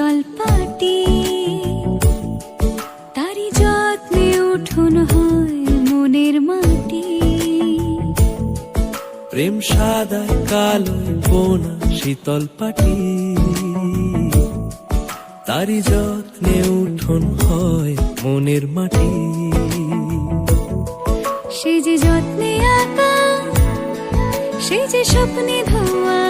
শীতল পাটি তারি যত্নে উঠুন হয় মনের মাটি। প্রেম কালো বোনা শীতল পাটি। তারি যত্নে উঠোন হয় মনের মাটি। সে যে যত্নে আঁকা সে যে স্বপ্নে ধোয়া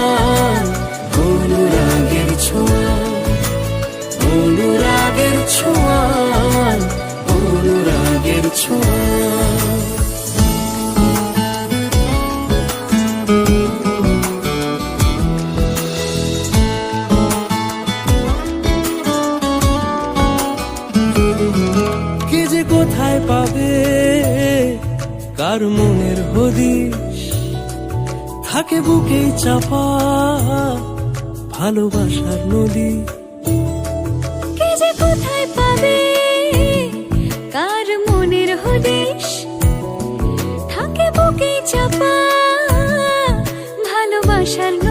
কার মনের হদিশ? থাকে বুকে চাপা ভালোবাসার নদী। কে যে কোথায় পাবে? কার মনের হদিশ? থাকে বুকে চাপা ভালোবাসার নদী